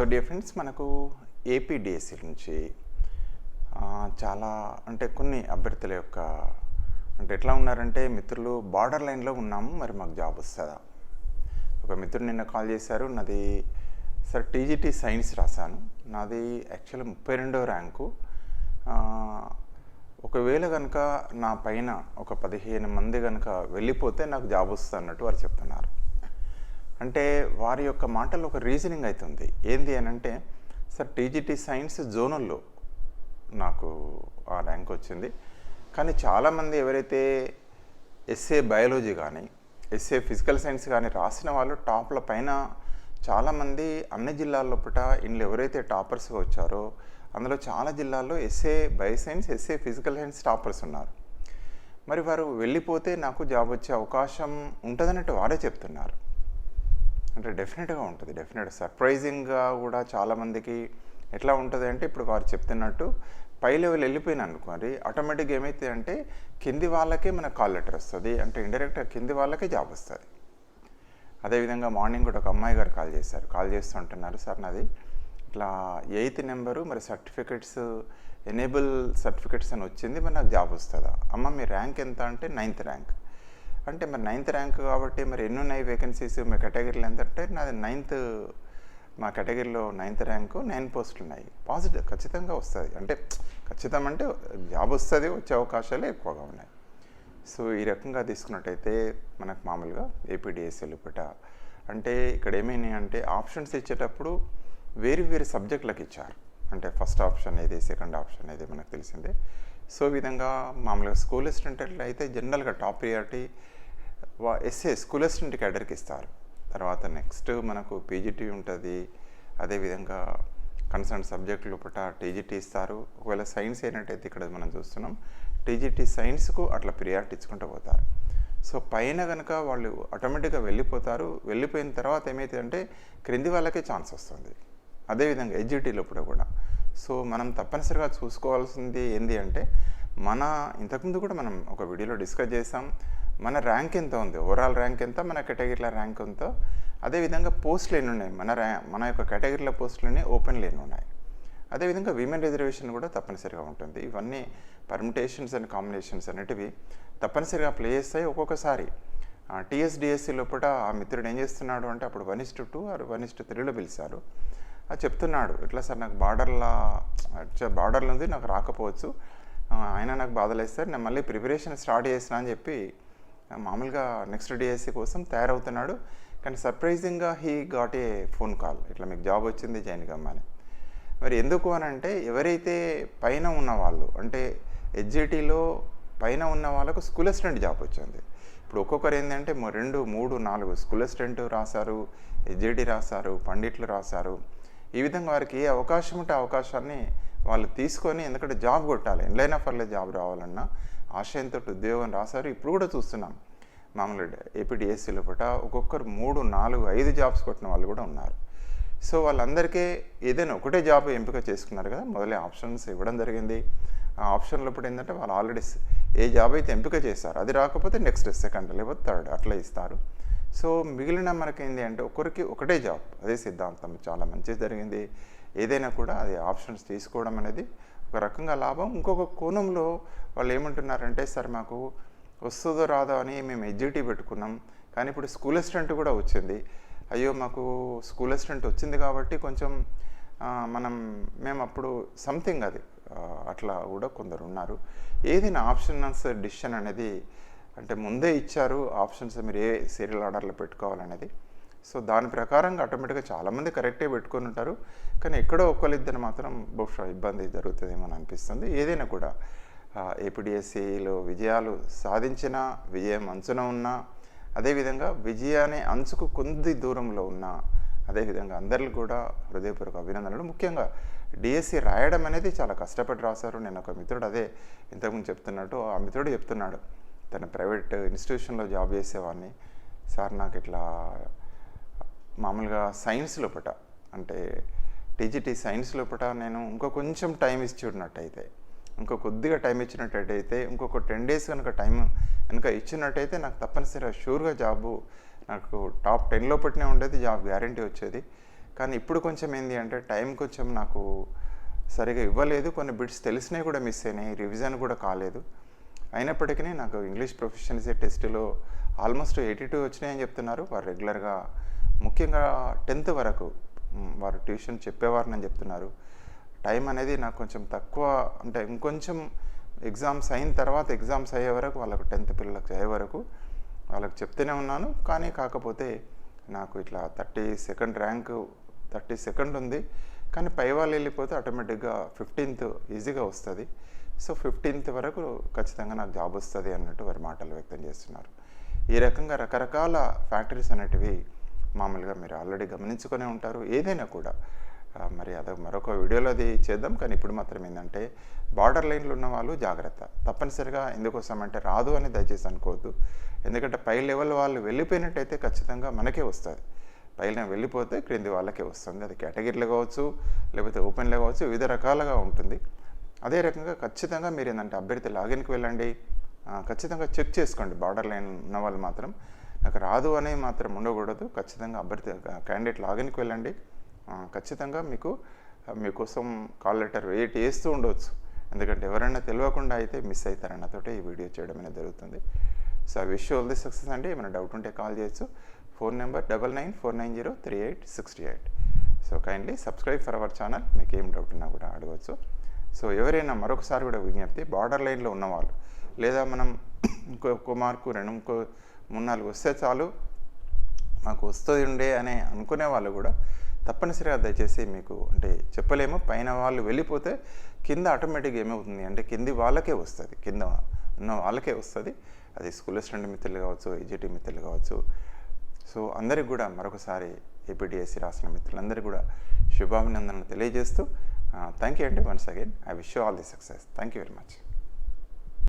So dear friends మనకు APDSC నుంచి చాలా అంటే కొన్ని అభ్యర్థుల యొక్క అంటే ఎట్లా ఉన్నారంటే మిత్రులు బార్డర్ లైన్లో ఉన్నాము మరి మాకు జాబ్ వస్తుందా? ఒక మిత్రుడు నిన్న కాల్ చేశారు నాది సార్ టీజీటీ సైన్స్ రాశాను. నాది యాక్చువల్ ముప్పై రెండో ర్యాంకు ఒకవేళ కనుక నా పైన ఒక పదిహేను మంది కనుక వెళ్ళిపోతే నాకు జాబ్ వస్తుంది అన్నట్టు వారు చెప్తున్నారు. అంటే వారి యొక్క మాటల్లో ఒక రీజనింగ్ అవుతుంది ఏంది అని అంటే సార్ టీజీటీ సైన్స్ జోనల్లో నాకు ఆ ర్యాంక్ వచ్చింది. కానీ చాలామంది ఎవరైతే ఎస్ఏ బయాలజీ కానీ ఎస్ఏ ఫిజికల్ సైన్స్ కానీ రాసిన వాళ్ళు టాప్ల పైన చాలామంది అన్ని జిల్లాల్లో పుట ఇందులో ఎవరైతే టాపర్స్గా వచ్చారో అందులో చాలా జిల్లాల్లో SA bioscience SA physical science toppers ఉన్నారు. మరి వారు వెళ్ళిపోతే నాకు జాబ్ వచ్చే అవకాశం ఉంటుందన్నట్టు వారే చెప్తున్నారు. అంటే డెఫినెట్గా ఉంటుంది డెఫినెట్ సర్ప్రైజింగ్గా కూడా చాలామందికి ఎట్లా ఉంటుంది అంటే ఇప్పుడు వారు చెప్తున్నట్టు పై లెవెల్ వెళ్ళిపోయిన అనుకోండి ఆటోమేటిక్గా ఏమైతే అంటే కింది వాళ్ళకే మనకు కాల్ లెటర్ వస్తుంది అంటే ఇండైరెక్ట్గా కింది వాళ్ళకే జాబ్ వస్తుంది. అదేవిధంగా మార్నింగ్ కూడా ఒక అమ్మాయి గారు కాల్ చేశారు కాల్ చేస్తుంటున్నారు సార్ నాది ఇట్లా ఎయిత్ నెంబరు మరి సర్టిఫికెట్స్ ఎనేబుల్ సర్టిఫికెట్స్ అని వచ్చింది మరి నాకు జాబ్ వస్తుందా? అమ్మ మీ ర్యాంక్ ఎంత అంటే నైన్త్ ర్యాంక్ అంటే మరి నైన్త్ ర్యాంక్ కాబట్టి మరి ఎన్ని ఉన్నాయి వేకెన్సీస్ మీ కేటగిరీలో ఎంత? అంటే నాది నైన్త్ మా కేటగిరీలో నైన్త్ ర్యాంకు నైన్ పోస్టులు ఉన్నాయి పాజిటివ్ ఖచ్చితంగా వస్తుంది. అంటే ఖచ్చితం అంటే జాబ్ వస్తుంది వచ్చే అవకాశాలు ఎక్కువగా ఉన్నాయి. సో ఈ రకంగా తీసుకున్నట్టయితే మనకు మామూలుగా ఏపీడిఎస్ఎల్ లోపట అంటే ఇక్కడ ఏమైనాయి అంటే ఆప్షన్స్ ఇచ్చేటప్పుడు వేరు వేరు సబ్జెక్టులకు ఇచ్చారు. అంటే ఫస్ట్ ఆప్షన్ ఏది సెకండ్ ఆప్షన్ ఏది మనకు తెలిసిందే. సో విధంగా మామూలుగా స్కూల్ అసిస్టెంట్ అయితే జనరల్గా టాప్ ప్రియారిటీ వా ఎస్ఏ స్కూల్ అసిస్టెంట్ క్యాడర్కి ఇస్తారు. తర్వాత నెక్స్ట్ మనకు పీజీటీ ఉంటుంది. అదేవిధంగా కన్సర్న్ సబ్జెక్ట్ లోపల టీజీటీ ఇస్తారు. ఒకవేళ సైన్స్ అయినట్టయితే ఇక్కడ మనం చూస్తున్నాం. టీజీటీ సైన్స్కు అట్లా ప్రియారిటీ ఇచ్చుకుంటూ పోతారు. సో పైన కనుక వాళ్ళు ఆటోమేటిక్గా వెళ్ళిపోతారు. వెళ్ళిపోయిన తర్వాత ఏమవుతుందంటే క్రింది వాళ్ళకే ఛాన్స్ వస్తుంది. అదేవిధంగా ఎడ్జిటీ లోపల కూడా. సో మనం తప్పనిసరిగా చూసుకోవాల్సింది ఏంటి అంటే మన ఇంతకుముందు కూడా మనం ఒక వీడియోలో డిస్కస్ చేసాం మన ర్యాంక్ ఎంత ఉంది? ఓవరాల్ ర్యాంక్ ఎంత? మన కేటగిరీలో ర్యాంక్ ఎంతో అదేవిధంగా పోస్టులు ఎన్ని ఉన్నాయి? మన ర్యా మన యొక్క కేటగిరీలో పోస్టులన్నీ ఓపెన్లు ఎన్ని? ఉన్నాయి? అదేవిధంగా విమెన్ రిజర్వేషన్ కూడా తప్పనిసరిగా ఉంటుంది. ఇవన్నీ పర్మిటేషన్స్ అండ్ కాంబినేషన్స్ అనేటివి తప్పనిసరిగా ప్లే చేస్తాయి. ఒక్కొక్కసారి టీఎస్డిఎస్సి లోపల ఆ మిత్రుడు ఏం చేస్తున్నాడు అంటే అప్పుడు వన్ ఇస్ టు టూ ఆరు వన్ ఇస్టు త్రీలో పిలిచారు. అది చెప్తున్నాడు ఇట్లా సార్ నాకు బార్డర్లా బార్డర్లో ఉంది నాకు రాకపోవచ్చు. ఆయన నాకు బాధలేస్తారు. నేను మళ్ళీ ప్రిపరేషన్ స్టార్ట్ చేసిన అని చెప్పి మామూలుగా నెక్స్ట్ డిఎస్సి కోసం తయారవుతున్నాడు. కానీ సర్ప్రైజింగ్గా he got a phone call ఇట్లా మీకు జాబ్ వచ్చింది జాయిన్ కమ్మని. మరి ఎందుకు అని అంటే ఎవరైతే పైన ఉన్న వాళ్ళు అంటే హెచ్జిటీలో పైన ఉన్న వాళ్ళకు స్కూల్ అసిస్టెంట్ జాబ్ వచ్చింది. ఇప్పుడు ఒక్కొక్కరు ఏంటంటే రెండు మూడు నాలుగు స్కూల్ అసిస్టెంట్ రాశారు హెచ్జిటి రాశారు పండిట్లు రాశారు. ఈ విధంగా వారికి ఏ అవకాశం ఉంటే అవకాశాన్ని వాళ్ళు తీసుకొని ఎందుకంటే జాబ్ కొట్టాలి. ఎన్లైనా పర్లేదు జాబ్ రావాలన్నా. ఆశయంతో ఉద్యోగం రాశారు? ఇప్పుడు కూడా చూస్తున్నాం. మామూలుగా ఏపీడిఎస్సీలో పూట ఒక్కొక్కరు మూడు నాలుగు ఐదు జాబ్స్ కొట్టిన వాళ్ళు కూడా ఉన్నారు. సో వాళ్ళందరికీ ఏదైనా ఒకటే జాబ్ ఎంపిక చేసుకున్నారు కదా మొదలే ఆప్షన్స్ ఇవ్వడం జరిగింది. ఆ ఆప్షన్ లోపల ఏంటంటే వాళ్ళు ఆల్రెడీ ఏ జాబ్ అయితే ఎంపిక చేస్తారు అది రాకపోతే నెక్స్ట్ సెకండ్ లేకపోతే థర్డ్ అట్లా ఇస్తారు. సో మిగిలిన మనకి ఏంటి అంటే ఒకరికి ఒకటే జాబ్ అదే సిద్ధాంతం. చాలా మంచి జరిగింది. ఏదైనా కూడా అది ఆప్షన్స్ తీసుకోవడం అనేది ఒక రకంగా లాభం. ఇంకొక కోణంలో వాళ్ళు ఏమంటున్నారంటే సార్ మాకు వస్తుందో రాదో అని మేము ఎడ్జిటీ పెట్టుకున్నాం. కానీ ఇప్పుడు స్కూల్ అసిస్టెంట్ కూడా వచ్చింది. అయ్యో మాకు స్కూల్ అసిస్టెంట్ వచ్చింది కాబట్టి కొంచెం మనం మేము అప్పుడు సంథింగ్ అది. అట్లా కూడా కొందరు ఉన్నారు. ఏదైనా ఆప్షన్స్ డిసిషన్ అనేది అంటే ముందే ఇచ్చారు. ఆప్షన్స్ మీరు ఏ సీరియల్ ఆర్డర్లో పెట్టుకోవాలనేది. సో దాని ప్రకారంగా ఆటోమేటిక్గా చాలామంది కరెక్టే పెట్టుకొని ఉంటారు. కానీ ఎక్కడో ఒకళ్ళిద్దరు మాత్రం బహుశా ఇబ్బంది జరుగుతుందేమో అని అనిపిస్తుంది. ఏదైనా కూడా ఏపీడిఎస్సిలో విజయాలు సాధించిన విజయం అంచున ఉన్నా అదేవిధంగా విజయాన్ని అంచుకు కొద్ది దూరంలో ఉన్న అదేవిధంగా అందరికీ కూడా హృదయపూర్వక అభినందనలు. ముఖ్యంగా డిఎస్సి రాయడం అనేది చాలా కష్టపడి రాశారు. నేను ఒక మిత్రుడు అదే ఇంతకుముందు చెప్తున్నట్టు ఆ మిత్రుడు చెప్తున్నాడు. తన ప్రైవేట్ ఇన్స్టిట్యూషన్లో జాబ్ చేసేవాడిని. సార్ నాకు ఇట్లా మామూలుగా సైన్స్ లోపట అంటే టీజీటీ సైన్స్ లోపట నేను ఇంకో కొంచెం టైం ఇచ్చి ఉన్నట్టయితే ఇంకో కొద్దిగా టైం ఇచ్చినట్టయితే ఇంకొక టెన్ డేస్ కనుక టైం కనుక ఇచ్చినట్టయితే నాకు తప్పనిసరిగా షూర్గా జాబు నాకు టాప్ టెన్ లోపట్నే ఉండేది జాబ్ గ్యారంటీ వచ్చేది. కానీ ఇప్పుడు కొంచెం ఏంటి అంటే టైం కొంచెం నాకు సరిగా ఇవ్వలేదు. కొన్ని బిట్స్ తెలిసినవి కూడా మిస్ అయినాయి రివిజన్ కూడా కాలేదు. అయినప్పటికీ నాకు ఇంగ్లీష్ ప్రొఫెషనసీ టెస్ట్లో ఆల్మోస్ట్ ఎయిటీ టూ వచ్చినాయని చెప్తున్నారు. వారు రెగ్యులర్గా ముఖ్యంగా టెన్త్ వరకు వారు ట్యూషన్ చెప్పేవారని చెప్తున్నారు. టైం అనేది నాకు కొంచెం తక్కువ అంటే ఇంకొంచెం ఎగ్జామ్స్ అయిన తర్వాత ఎగ్జామ్స్ అయ్యే వరకు వాళ్ళకు టెన్త్ పిల్లలకు అయ్యే వరకు వాళ్ళకి చెప్తూనే ఉన్నాను. కానీ కాకపోతే నాకు ఇట్లా thirty second rank thirty second ఉంది. కానీ పై వాళ్ళు వెళ్ళిపోతే ఆటోమేటిక్గా ఫిఫ్టీన్త్ ఈజీగా వస్తుంది. సో ఫిఫ్టీన్త్ వరకు ఖచ్చితంగా నాకు జాబ్ వస్తుంది అన్నట్టు వారి మాటలు వ్యక్తం చేస్తున్నారు. ఈ రకంగా రకరకాల ఫ్యాక్టరీస్ అనేటివి మామూలుగా మీరు ఆల్రెడీ గమనించుకొని ఉంటారు. ఏదైనా కూడా. మరి అదొక మరొక వీడియోలో అది చేద్దాం. కానీ ఇప్పుడు మాత్రం ఏంటంటే బార్డర్ లైన్లో ఉన్న వాళ్ళు జాగ్రత్త. తప్పనిసరిగా ఎందుకోసం అంటే రాదు అని దయచేసి అనుకోవద్దు. ఎందుకంటే పై లెవెల్ వాళ్ళు వెళ్ళిపోయినట్టయితే ఖచ్చితంగా మనకే వస్తుంది. పైన వెళ్ళిపోతే క్రింది వాళ్ళకే వస్తుంది. అది కేటగిరీలో కావచ్చు లేకపోతే ఓపెన్లో కావచ్చు వివిధ రకాలుగా ఉంటుంది. అదే రకంగా ఖచ్చితంగా మీరు ఏంటంటే అభ్యర్థి లాగిన్కి వెళ్ళండి. ఖచ్చితంగా చెక్ చేసుకోండి. బార్డర్ లైన్ ఉన్న వాళ్ళు మాత్రం. నాకు రాదు అనే మాత్రం ఉండకూడదు. ఖచ్చితంగా అభ్యర్థి క్యాండిడేట్ లాగిన్కి వెళ్ళండి. ఖచ్చితంగా మీకు మీకోసం కాల్ లెటర్ వెయిట్ చేస్తూ ఉండవచ్చు ఎందుకంటే ఎవరైనా తెలియకుండా అయితే మిస్ అవుతారన్నతోటే ఈ వీడియో చేయడం అనేది జరుగుతుంది. So I wish all the success అండి. ఏమైనా డౌట్ ఉంటే కాల్ చేయొచ్చు. Phone number double nine four nine zero three eight sixty eight. So kindly subscribe for our channel మీకు ఏం డౌట్ ఉన్నా కూడా అడగవచ్చు సో ఎవరైనా మరొకసారి కూడా విజ్ఞప్తి బార్డర్ లైన్లో ఉన్నవాళ్ళు లేదా మనం ఇంకో ఇంకో మార్కు రెండు ఇంకో మూడు నాలుగు వస్తే చాలు మాకు వస్తుంది ఉండే అని అనుకునే వాళ్ళు కూడా తప్పనిసరిగా దయచేసి మీకు అంటే చెప్పలేము. పైన వాళ్ళు వెళ్ళిపోతే కింద ఆటోమేటిక్గా ఏమవుతుంది అంటే కింది వాళ్ళకే వస్తుంది. కింద ఉన్న వాళ్ళకే వస్తుంది. అది స్కూల్ స్టూడెంట్ మిత్రులు కావచ్చు ఈజీటీ మిత్రులు కావచ్చు. సో అందరికి కూడా మరొకసారి ఏపీటీఎస్సీ రాసిన మిత్రులందరికీ కూడా శుభాభినందనలు తెలియజేస్తూ థ్యాంక్ యూ అండి once again I wish all the success thank you very much